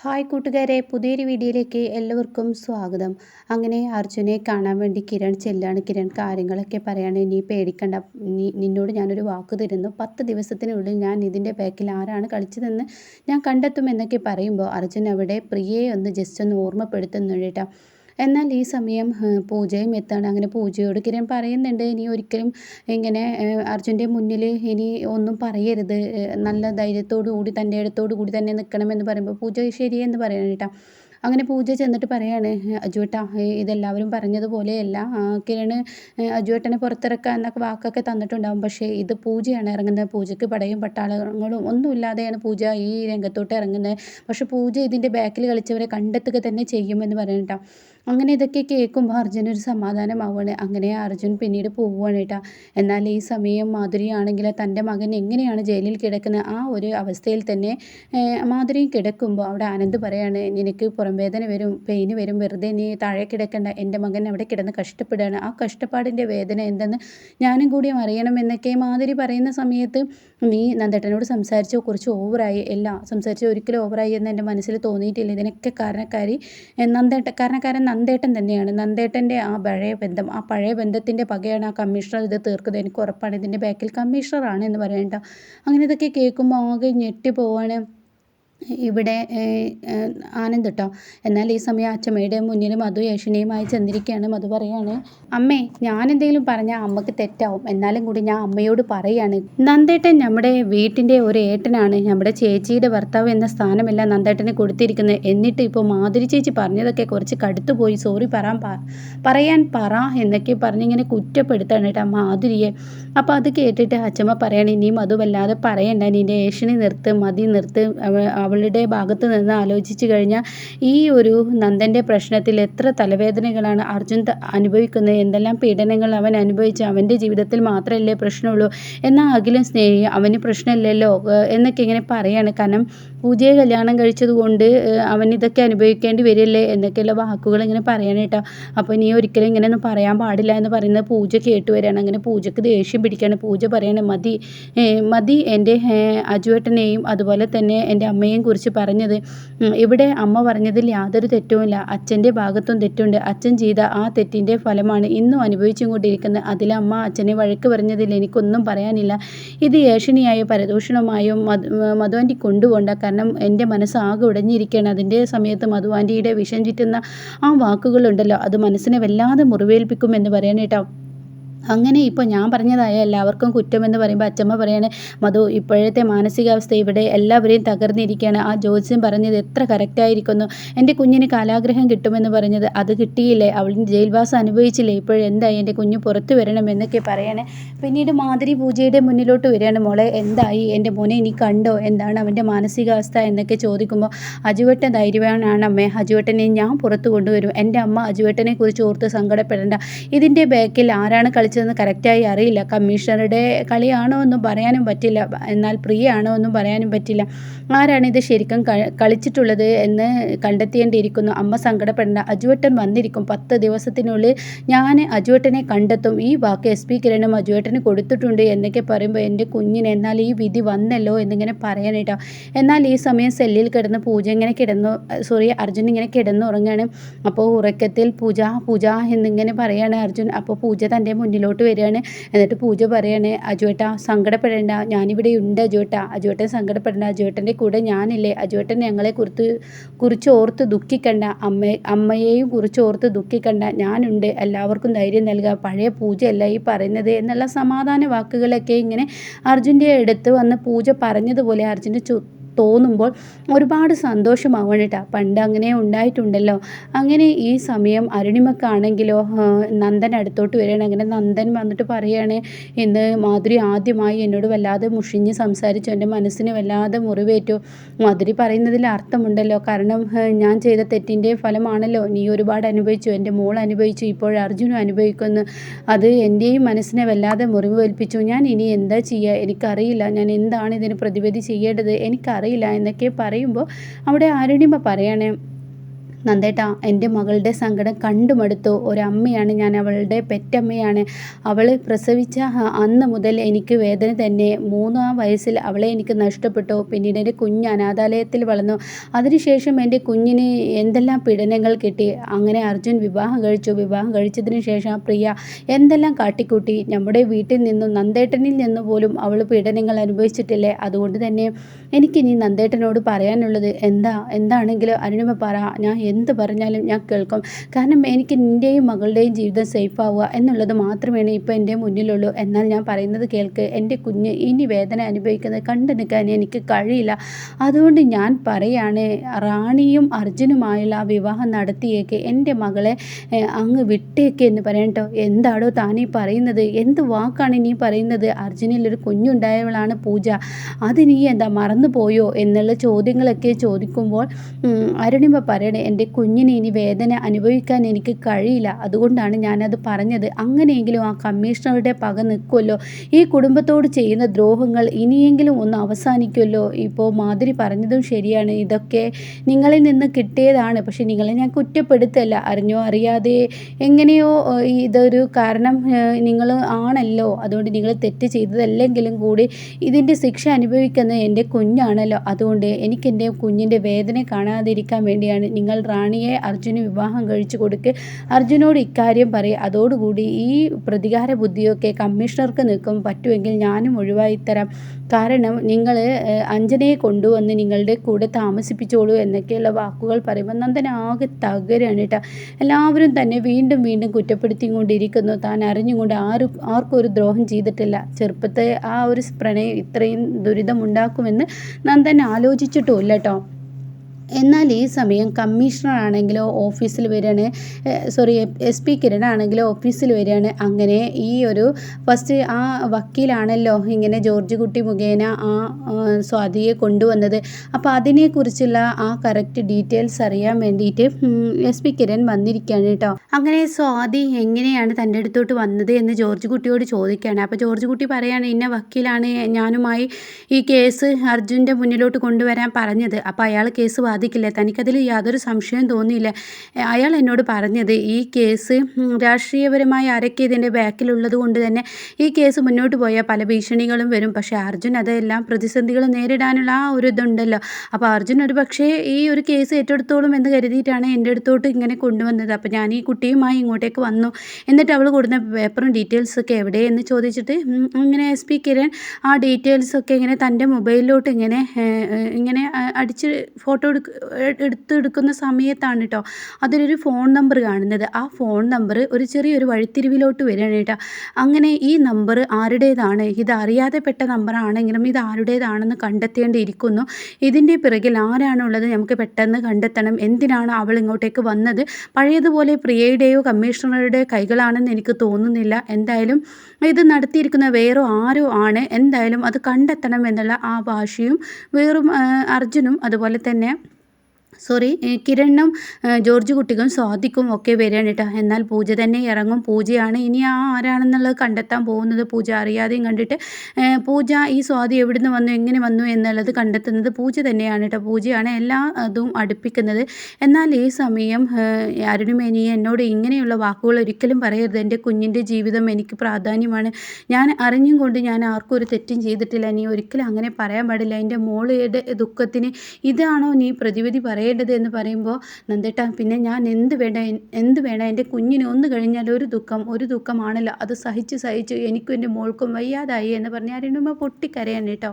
Hi കൂട്ടുകാരെ പുതിയൊരു വീഡിയോയിലേക്ക് എല്ലാവർക്കും സ്വാഗതം. അങ്ങനെ അർജുനെ കാണാൻ വേണ്ടി കിരൺ ചെല്ലാണ്. കിരൺ കാര്യങ്ങളൊക്കെ പറയാണ്. നീ പേടിക്കണ്ട. നീ നിന്നോട് ഞാനൊരു വാക്ക് തരുന്നു. പത്ത് ദിവസത്തിനുള്ളിൽ ഞാൻ ഇതിന്റെ ബാക്കിൽ ആരാണ് കളിച്ചതെന്ന് ഞാൻ കണ്ടെത്തും എന്നൊക്കെ പറയുമ്പോൾ അർജുൻ അവിടെ പ്രിയയെ ഒന്ന് ജസ്റ്റ് ഒന്ന് ഓർമ്മപ്പെടുത്തുന്നുണ്ട് കേട്ടോ. എന്നാൽ ഈ സമയം പൂജയും എത്താണ് അങ്ങനെ പൂജയോട് കിരൺ പറയുന്നുണ്ട്. ഇനി ഒരിക്കലും ഇങ്ങനെ അർജുന്റെ മുന്നിൽ ഇനി ഒന്നും പറയരുത്. നല്ല ധൈര്യത്തോടു കൂടി തന്റെ അടുത്തോടു കൂടി തന്നെ നിൽക്കണമെന്ന് പറയുമ്പോൾ പൂജ ശരിയെന്ന് പറയണം കേട്ടോ. അങ്ങനെ പൂജ ചെന്നിട്ട് പറയാണ് അജുവേട്ട ഇതെല്ലാവരും പറഞ്ഞതുപോലെയല്ല. കിരണ് അജുവേട്ടനെ പുറത്തിറക്കുക എന്നൊക്കെ വാക്കൊക്കെ തന്നിട്ടുണ്ടാകും പക്ഷേ ഇത് പൂജയാണ് ഇറങ്ങുന്നത്. പൂജയ്ക്ക് പടയും പട്ടാളങ്ങളും ഒന്നുമില്ലാതെയാണ് പൂജ ഈ രംഗത്തോട്ട് ഇറങ്ങുന്നത്. പക്ഷേ പൂജ ഇതിന്റെ ബാക്കിൽ കളിച്ചവരെ കണ്ടെത്തുക തന്നെ ചെയ്യുമെന്ന് പറയണ്ട അങ്ങനെ ഇതൊക്കെ കേൾക്കുമ്പോൾ അർജുൻ ഒരു സമാധാനമാവുകയാണ് അങ്ങനെ അർജുൻ പിന്നീട് പോവുകയാണ് കേട്ടോ എന്നാൽ ഈ സമയം മാധുരിയാണെങ്കിൽ തന്റെ മകൻ എങ്ങനെയാണ് ജയിലിൽ കിടക്കുന്ന ആ ഒരു അവസ്ഥയിൽ തന്നെ മാധുരിയും കിടക്കുമ്പോൾ അവിടെ ആനന്ദ് പറയാണ് നിനക്ക് പുറംവേദന വരും പെയിന് വരും വെറുതെ നീ താഴെ കിടക്കണ്ട. എന്റെ മകൻ അവിടെ കിടന്ന് കഷ്ടപ്പെടുകയാണ്. ആ കഷ്ടപ്പാടിന്റെ വേദന എന്തെന്ന് ഞാനും കൂടി അറിയണം എന്നൊക്കെ മാധുരി പറയുന്ന സമയത്ത് നീ നന്ദേട്ടനോട് സംസാരിച്ചോ? കുറച്ച് ഓവറായി. എല്ലാം സംസാരിച്ചോ ഒരിക്കലും ഓവറായി എന്ന് എന്റെ മനസ്സിൽ തോന്നിയിട്ടില്ല. ഇതിനൊക്കെ കാരണക്കാരി നന്ദേട്ട കാരണക്കാരൻ നന്ദേട്ടൻ തന്നെയാണ്. നന്ദേട്ടന്റെ ആ പഴയ ബന്ധം ആ പഴയ ബന്ധത്തിന്റെ പകയാണ് ആ കമ്മീഷണർ ഇത് തീർക്കുന്നത്. എനിക്ക് ഉറപ്പാണ്. ഇതിന്റെ ബാക്കിൽ കമ്മീഷണറാണ് എന്ന് പറയണ്ട. അങ്ങനെ ഇതൊക്കെ കേൾക്കുമ്പോൾ ആകെ ഞെട്ടി പോവാണ്. ഇവിടെ ആനന്ദ് കേട്ടോ എന്നാൽ ഈ സമയം അച്ഛമ്മയുടെ മുന്നിൽ മധു യേശുനെയുമായി ചെന്നിരിക്കുകയാണ്. മധു പറയാണ് അമ്മേ ഞാൻ എന്തെങ്കിലും പറഞ്ഞാൽ അമ്മയ്ക്ക് തെറ്റാവും. എന്നാലും കൂടി ഞാൻ അമ്മയോട് പറയാണ്. നന്ദേട്ടൻ നമ്മുടെ വീട്ടിന്റെ ഒരു ഏട്ടനാണ്. നമ്മുടെ ചേച്ചിയുടെ ഭർത്താവ് എന്ന സ്ഥാനമല്ല നന്ദേട്ടന് കൊടുത്തിരിക്കുന്നത്. എന്നിട്ട് ഇപ്പോൾ മാധുരി ചേച്ചി പറഞ്ഞതൊക്കെ കുറച്ച് കടുത്തുപോയി. സോറി പറയാൻ പറയാൻ പറ എന്നൊക്കെ പറഞ്ഞിങ്ങനെ കുറ്റപ്പെടുത്താണ് കേട്ടോ മാധുരിയെ. അപ്പോൾ അത് കേട്ടിട്ട് അച്ഛമ്മ പറയാണ് ഇനിയും മധു വല്ലാതെ പറയണ്ട. നിന്റെ ഏഷ്യനെ നിർത്ത് മതി നിർത്ത് അവളുടെ ഭാഗത്ത് നിന്ന് ആലോചിച്ചു കഴിഞ്ഞാൽ ഈ ഒരു നന്ദന്റെ പ്രശ്നത്തിൽ എത്ര തലവേദനകളാണ് അർജുൻ അനുഭവിക്കുന്നത് എന്തെല്ലാം പീഡനങ്ങൾ അവൻ അനുഭവിച്ച് അവന്റെ ജീവിതത്തിൽ മാത്രമല്ലേ പ്രശ്നമുള്ളൂ എന്നാൽ അഖിലും സ്നേഹി അവന് പ്രശ്നമില്ലല്ലോ എന്നൊക്കെ ഇങ്ങനെ പറയാണ്. കാരണം പൂജയെ കല്യാണം കഴിച്ചതുകൊണ്ട് അവൻ ഇതൊക്കെ അനുഭവിക്കേണ്ടി വരില്ലേ എന്നൊക്കെയുള്ള വാക്കുകൾ ഇങ്ങനെ പറയാനേട്ടാ അപ്പോൾ നീ ഒരിക്കലും ഇങ്ങനെയൊന്നും പറയാൻ പാടില്ല എന്ന് പറയുന്നത് പൂജ കേട്ട് വരികയാണ്. അങ്ങനെ പൂജക്ക് ദേഷ്യം പിടിക്കുകയാണ്. പൂജ പറയണ മതി മതി എന്റെ അജുവേട്ടനെയും അതുപോലെ തന്നെ എന്റെ അമ്മയെയും കുറിച്ച് പറഞ്ഞത്. ഇവിടെ അമ്മ പറഞ്ഞതിൽ യാതൊരു തെറ്റുമില്ല അച്ഛന്റെ ഭാഗത്തും തെറ്റുണ്ട്. അച്ഛൻ ചെയ്ത ആ തെറ്റിന്റെ ഫലമാണ് ഇന്നും അനുഭവിച്ചും കൊണ്ടിരിക്കുന്നത് അതിൽ അമ്മ അച്ഛനെ വഴക്ക് പറഞ്ഞതിൽ എനിക്കൊന്നും പറയാനില്ല. ഇത് ഏഷണിയായോ പരദൂഷണമായോ മധുവാന്റി കൊണ്ടുപോകണ്ട കാരണം എന്റെ മനസ്സ് ആകെ ഉടഞ്ഞിരിക്കുകയാണ്. അതിന്റെ സമയത്ത് മധുവാന്റിയുടെ വിഷം ചുറ്റുന്ന ആ വാക്കുകളുണ്ടല്ലോ. അത് മനസ്സിനെ വല്ലാതെ മുറിവേൽപ്പിക്കുമെന്ന് പറയാനേട്ടോ അങ്ങനെ ഇപ്പോൾ ഞാൻ പറഞ്ഞതായ എല്ലാവർക്കും കുറ്റമെന്ന് പറയുമ്പോൾ അച്ചമ്മ പറയാണ് മധു ഇപ്പോഴത്തെ മാനസികാവസ്ഥ ഇവിടെ എല്ലാവരെയും തകർന്നിരിക്കുകയാണ് ആ ജ്യോത്സ്യം പറഞ്ഞത് എത്ര കറക്റ്റായിരിക്കുന്നു എന്റെ കുഞ്ഞിന് കലാഗ്രഹം കിട്ടുമെന്ന് പറഞ്ഞത് അത് കിട്ടിയില്ലേ? അവളിന്റെ ജയിൽവാസം അനുഭവിച്ചില്ലേ? ഇപ്പോഴെന്തായി എന്റെ കുഞ്ഞ് പുറത്തു വരണം എന്നൊക്കെ പറയാണ്. പിന്നീട് മാതിരി പൂജയുടെ മുന്നിലോട്ട് വരികയാണ്. മോളെ എന്തായി? എന്റെ മോനെ ഇനി കണ്ടോ? എന്താണ് അവന്റെ മാനസികാവസ്ഥ? എന്നൊക്കെ ചോദിക്കുമ്പോൾ അജുവട്ടൻ ധൈര്യവാനാണ് അമ്മേ അജുവട്ടനെ ഞാൻ പുറത്തു കൊണ്ടുവരും. എന്റെ അമ്മ അജുവട്ടനെ കുറിച്ച് ഓർത്ത് സങ്കടപ്പെടേണ്ട. ഇതിന്റെ ബാക്കിൽ ആരാണ് കളിച്ചത്? കളിച്ചതെന്ന് കറക്റ്റായി അറിയില്ല. കമ്മീഷണറുടെ കളിയാണോ എന്നും പറയാനും പറ്റില്ല. എന്നാൽ പ്രിയാണോ എന്നും പറയാനും പറ്റില്ല. ആരാണ് ഇത് ശരിക്കും കളിച്ചിട്ടുള്ളത് എന്ന് കണ്ടെത്തേണ്ടിയിരിക്കുന്നു. അമ്മ സങ്കടപ്പെടേണ്ട. അജുവട്ടൻ വന്നിരിക്കും. പത്ത് ദിവസത്തിനുള്ളിൽ ഞാൻ അജുവട്ടനെ കണ്ടെത്തും. ഈ വാക്ക് എസ് പി കിരണും അജുവട്ടന് കൊടുത്തിട്ടുണ്ട് എന്നൊക്കെ പറയുമ്പോൾ എന്റെ കുഞ്ഞിന് എന്നാൽ ഈ വിധി വന്നല്ലോ എന്നിങ്ങനെ പറയാനായിട്ടോ എന്നാൽ ഈ സമയം സെല്ലിൽ കിടന്ന് പൂജ ഇങ്ങനെ കിടന്നു സോറി അർജുൻ ഇങ്ങനെ കിടന്നുറങ്ങാണ്. അപ്പോൾ ഉറക്കത്തിൽ പൂജ പൂജ എന്നിങ്ങനെ പറയാണ് അർജുൻ. അപ്പോൾ പൂജ തന്റെ മുന്നിൽ മുന്നിലോട്ട് വരികയാണ്. എന്നിട്ട് പൂജ പറയാണ് അജുവേട്ട സങ്കടപ്പെടേണ്ട. ഞാനിവിടെ ഉണ്ട് അജുവേട്ട. അജുവേട്ടൻ സങ്കടപ്പെടേണ്ട. അജുവേട്ടന്റെ കൂടെ ഞാനില്ലേ. അജുവേട്ടൻ ഞങ്ങളെ കുറിച്ച് കുറിച്ച് ഓർത്ത് ദുഃഖിക്കണ്ട. അമ്മയെ അമ്മയെയും കുറിച്ച് ഓർത്ത് ദുഃഖിക്കണ്ട. ഞാനുണ്ട്. എല്ലാവർക്കും ധൈര്യം നൽകുക പഴയ പൂജയല്ല ഈ പറയുന്നത്. എന്നുള്ള സമാധാന വാക്കുകളൊക്കെ ഇങ്ങനെ അർജുന്റെ അടുത്ത് വന്ന് പൂജ പറഞ്ഞതുപോലെ അർജുന്റെ തോന്നുമ്പോൾ ഒരുപാട് സന്തോഷമാവണിട്ടാ. പണ്ട് അങ്ങനെ ഉണ്ടായിട്ടുണ്ടല്ലോ. അങ്ങനെ ഈ സമയം അരുണിമക്കാണെങ്കിലോ നന്ദൻ അടുത്തോട്ട് വരികയാണ്. അങ്ങനെ നന്ദൻ വന്നിട്ട് പറയുകയാണ് ഇന്ന് മാധുരി ആദ്യമായി എന്നോട് വല്ലാതെ മുഷിഞ്ഞ് സംസാരിച്ചു. എന്റെ മനസ്സിന് വല്ലാതെ മുറിവേറ്റു. മാധുരി പറയുന്നതിൽ അർത്ഥമുണ്ടല്ലോ. കാരണം ഞാൻ ചെയ്ത തെറ്റിന്റെ ഫലമാണല്ലോ നീ ഒരുപാട് അനുഭവിച്ചു. എന്റെ മോൾ അനുഭവിച്ചു. ഇപ്പോൾ അർജുനും അനുഭവിക്കുന്നു. അത് എന്റെയും മനസ്സിനെ വല്ലാതെ മുറിവേൽപ്പിച്ചു. ഞാൻ ഇനി എന്താ ചെയ്യുക? എനിക്കറിയില്ല. ഞാൻ എന്താണ് ഇതിന് പ്രതിവിധി ചെയ്യേണ്ടത്? എനിക്കറിയില്ല. എന്നൊക്കെ പറയുമ്പോൾ അവിടെ അരുണിമ പറയണേ നന്ദേട്ടാ എന്റെ മകളുടെ സങ്കടം കണ്ടുമടുത്തു. ഒരമ്മയാണ് ഞാൻ അവളുടെ പെറ്റമ്മയാണ്. അവൾ പ്രസവിച്ച അന്ന് മുതൽ എനിക്ക് വേദന തന്നെ. മൂന്നാം വയസ്സിൽ അവളെ എനിക്ക് നഷ്ടപ്പെട്ടു. പിന്നീട് എന്റെ കുഞ്ഞ് അനാഥാലയത്തിൽ വളർന്നു. അതിനുശേഷം എന്റെ കുഞ്ഞിന് എന്തെല്ലാം പീഡനങ്ങൾ കിട്ടി? അങ്ങനെ അർജുൻ വിവാഹം കഴിച്ചു. വിവാഹം കഴിച്ചതിന് ശേഷം പ്രിയ എന്തെല്ലാം കാട്ടിക്കൂട്ടി? നമ്മുടെ വീട്ടിൽ നിന്നും നന്ദേട്ടനിൽ നിന്നും പോലും അവൾ പീഡനങ്ങൾ അനുഭവിച്ചിട്ടില്ലേ? അതുകൊണ്ട് തന്നെ എനിക്കിനി നന്ദേട്ടനോട് പറയാനുള്ളത് എന്താ? എന്താണെങ്കിലും അരുണിമ പറ. ഞാൻ എന്ത് പറഞ്ഞാലും ഞാൻ കേൾക്കും. കാരണം എനിക്ക് നിന്റെയും മകളുടെയും ജീവിതം സേഫ് ആവുക എന്നുള്ളത് മാത്രമേ ഇപ്പോൾ എന്റെ മുന്നിലുള്ളൂ. എന്നാൽ ഞാൻ പറയുന്നത് കേൾക്ക്. എന്റെ കുഞ്ഞ് ഇനി വേദന അനുഭവിക്കുന്നത് കണ്ടു നിൽക്കാൻ എനിക്ക് കഴിയില്ല. അതുകൊണ്ട് ഞാൻ പറയാണ് റാണിയും അർജുനുമായുള്ള വിവാഹം നടത്തിയേക്ക്. എന്റെ മകളെ അങ്ങ് വിട്ടേക്ക് എന്ന് പറയട്ടോ എന്താടോ താനീ പറയുന്നത്? എന്ത് വാക്കാണ് നീ പറയുന്നത്? അർജുനിൽ ഒരു കുഞ്ഞുണ്ടായവളാണ് പൂജ. അത് നീ എന്താ മറന്നു പോയോ എന്നുള്ള ചോദ്യങ്ങളൊക്കെ ചോദിക്കുമ്പോൾ അരുണിമ പറയണേ എന്റെ കുഞ്ഞിനെ ഇനി വേദന അനുഭവിക്കാൻ എനിക്ക് കഴിയില്ല. അതുകൊണ്ടാണ് ഞാനത് പറഞ്ഞത്. അങ്ങനെയെങ്കിലും ആ കമ്മീഷണറുടെ പക നിൽക്കുമല്ലോ ഈ കുടുംബത്തോട് ചെയ്യുന്ന ദ്രോഹങ്ങൾ ഇനിയെങ്കിലും ഒന്ന് അവസാനിക്കുമല്ലോ ഇപ്പോൾ മാതിരി പറഞ്ഞതും ശരിയാണ്. ഇതൊക്കെ നിങ്ങളിൽ നിന്ന് കിട്ടിയതാണ്. പക്ഷെ നിങ്ങളെ ഞാൻ കുറ്റപ്പെടുത്തല്ല. അറിഞ്ഞോ അറിയാതെ എങ്ങനെയോ ഇതൊരു കാരണം നിങ്ങൾ ആണല്ലോ. അതുകൊണ്ട് നിങ്ങൾ തെറ്റ് ചെയ്തതല്ലെങ്കിലും കൂടി ഇതിന്റെ ശിക്ഷ അനുഭവിക്കുന്നത് എന്റെ കുഞ്ഞാണല്ലോ. അതുകൊണ്ട് എനിക്ക് എന്റെ കുഞ്ഞിന്റെ വേദന കാണാതിരിക്കാൻ വേണ്ടിയാണ് നിങ്ങൾ റാണിയെ അർജുന് വിവാഹം കഴിച്ചു കൊടുക്ക്. അർജുനോട് ഇക്കാര്യം പറയും. അതോടുകൂടി ഈ പ്രതികാര ബുദ്ധിയൊക്കെ കമ്മീഷണർക്ക് നിൽക്കും. പറ്റുമെങ്കിൽ ഞാനും ഒഴിവായിത്തരാം കാരണം നിങ്ങൾ അഞ്ജനയെ കൊണ്ടുവന്ന് നിങ്ങളുടെ കൂടെ താമസിപ്പിച്ചോളൂ എന്നൊക്കെയുള്ള വാക്കുകൾ പറയുമ്പോൾ നന്ദന ആകെ തകരാണ് കേട്ടോ. എല്ലാവരും തന്നെ വീണ്ടും വീണ്ടും കുറ്റപ്പെടുത്തിക്കൊണ്ടിരിക്കുന്നു. താൻ അറിഞ്ഞുകൊണ്ട് ആരും ആർക്കും ഒരു ദ്രോഹം ചെയ്തിട്ടില്ല. ചെറുപ്പത്തെ ആ ഒരു പ്രണയം ഇത്രയും ദുരിതമുണ്ടാക്കുമെന്ന് നന്ദൻ ആലോചിച്ചിട്ടുമില്ല കേട്ടോ എന്നാൽ ഈ സമയം കമ്മീഷണർ ആണെങ്കിലോ ഓഫീസിൽ വരികയാണ് സോറി എസ് പി കിരൺ ആണെങ്കിലോ ഓഫീസിൽ വരികയാണ്. അങ്ങനെ ഈ ഒരു ഫസ്റ്റ് ആ വക്കീലാണല്ലോ ഇങ്ങനെ ജോർജ് കുട്ടി മുഖേന ആ സ്വാതിയെ കൊണ്ടുവന്നത്. അപ്പോൾ അതിനെക്കുറിച്ചുള്ള ആ കറക്റ്റ് ഡീറ്റെയിൽസ് അറിയാൻ വേണ്ടിയിട്ട് എസ് പി കിരൺ വന്നിരിക്കുകയാണ് കേട്ടോ. അങ്ങനെ സ്വാതി എങ്ങനെയാണ് തന്റെ അടുത്തോട്ട് വന്നത് എന്ന് ജോർജ് കുട്ടിയോട് ചോദിക്കുകയാണ്. അപ്പോൾ ജോർജ് കുട്ടി പറയുകയാണ് ഇന്ന വക്കീലാണ് ഞാനുമായി ഈ കേസ് അർജുന്റെ മുന്നിലോട്ട് കൊണ്ടുവരാൻ പറഞ്ഞത്. അപ്പോൾ അയാൾ കേസ് സാധിക്കില്ല. തനിക്കതിൽ യാതൊരു സംശയവും തോന്നിയില്ല. അയാൾ എന്നോട് പറഞ്ഞത് ഈ കേസ് രാഷ്ട്രീയപരമായി ആരൊക്കെ ഇതിന്റെ ബാക്കിലുള്ളത് കൊണ്ട് തന്നെ ഈ കേസ് മുന്നോട്ട് പോയാൽ പല ഭീഷണികളും വരും. പക്ഷേ അർജുൻ അതെല്ലാം പ്രതിസന്ധികൾ നേരിടാനുള്ള ആ ഒരു ഇതുണ്ടല്ലോ. അപ്പോൾ അർജുൻ ഒരു പക്ഷേ ഈ ഒരു കേസ് ഏറ്റെടുത്തോളും എന്ന് കരുതിയിട്ടാണ് എന്റെ അടുത്തോട്ട് ഇങ്ങനെ കൊണ്ടുവന്നത്. അപ്പോൾ ഞാൻ ഈ കുട്ടിയുമായി ഇങ്ങോട്ടേക്ക് വന്നു. എന്നിട്ട് അവൾ കൊടുക്കുന്ന പേപ്പറും ഡീറ്റെയിൽസൊക്കെ എവിടെയെന്ന് ചോദിച്ചിട്ട് ഇങ്ങനെ എസ് പി കിരൺ ആ ഡീറ്റെയിൽസൊക്കെ ഇങ്ങനെ തന്റെ മൊബൈലിലോട്ട് ഇങ്ങനെ ഇങ്ങനെ അടിച്ച് ഫോട്ടോ എടുക്ക എടുത്തെടുക്കുന്ന സമയത്താണ് കേട്ടോ അതിലൊരു ഫോൺ നമ്പർ കാണുന്നത്. ആ ഫോൺ നമ്പർ ഒരു ചെറിയൊരു വഴിത്തിരിവിലോട്ട് വരികയാണ് കേട്ടോ അങ്ങനെ ഈ നമ്പർ ആരുടേതാണ്? ഇത് അറിയാതെ പെട്ട നമ്പറാണെങ്കിലും ഇത് ആരുടേതാണെന്ന് കണ്ടെത്തേണ്ടിയിരിക്കുന്നു. ഇതിന്റെ പിറകിൽ ആരാണുള്ളത് നമുക്ക് പെട്ടെന്ന് കണ്ടെത്തണം. എന്തിനാണ് അവൾ ഇങ്ങോട്ടേക്ക് വന്നത്? പഴയതുപോലെ പ്രിയയുടെയോ കമ്മീഷണറുടെയോ കൈകളാണെന്ന് എനിക്ക് തോന്നുന്നില്ല. എന്തായാലും ഇത് നടത്തിയിരിക്കുന്ന വേറോ ആരോ ആണ്. എന്തായാലും അത് കണ്ടെത്തണം എന്നുള്ള ആ ഭാഷയും വേറും അർജുനും അതുപോലെ തന്നെ സോറി കിരണ്ണും ജോർജ് കുട്ടികളും സ്വാതിക്കും ഒക്കെ വരികയാണ് കേട്ടോ എന്നാൽ പൂജ തന്നെ ഇറങ്ങും. പൂജയാണ് ഇനി ആ ആരാണെന്നുള്ളത് കണ്ടെത്താൻ പോകുന്നത് പൂജ അറിയാതെയും കണ്ടിട്ട്. പൂജ ഈ സ്വാതി എവിടുന്ന് വന്നു എങ്ങനെ വന്നു എന്നുള്ളത് കണ്ടെത്തുന്നത് പൂജ തന്നെയാണ് കേട്ടോ പൂജയാണ് എല്ലാ അതും അടുപ്പിക്കുന്നത്. എന്നാൽ ഈ സമയം അരുണിമേനി എന്നോട് ഇങ്ങനെയുള്ള വാക്കുകൾ ഒരിക്കലും പറയരുത്. എന്റെ കുഞ്ഞിന്റെ ജീവിതം എനിക്ക് പ്രാധാന്യമാണ്. ഞാൻ അറിഞ്ഞും കൊണ്ട് ഞാൻ ആർക്കും ഒരു തെറ്റും ചെയ്തിട്ടില്ല. നീ ഒരിക്കലും അങ്ങനെ പറയാൻ പാടില്ല. എന്റെ മോളുടെ ദുഃഖത്തിന് ഇതാണോ നീ പ്രതിവിധി പറയുക പറയേണ്ടത് എന്ന് പറയുമ്പോൾ നന്ദേട്ട പിന്നെ ഞാൻ എന്ത് വേണ്ട എന്ത് വേണം എന്റെ കുഞ്ഞിന് ഒന്ന് കഴിഞ്ഞാൽ ഒരു ദുഃഖം ഒരു ദുഃഖമാണല്ലോ. അത് സഹിച്ച് സഹിച്ച് എനിക്കും എന്റെ മോൾക്കും വയ്യാതായി എന്ന് പറഞ്ഞാൽ രണ്ടുമ്മ പൊട്ടിക്കരയാണ് കേട്ടോ.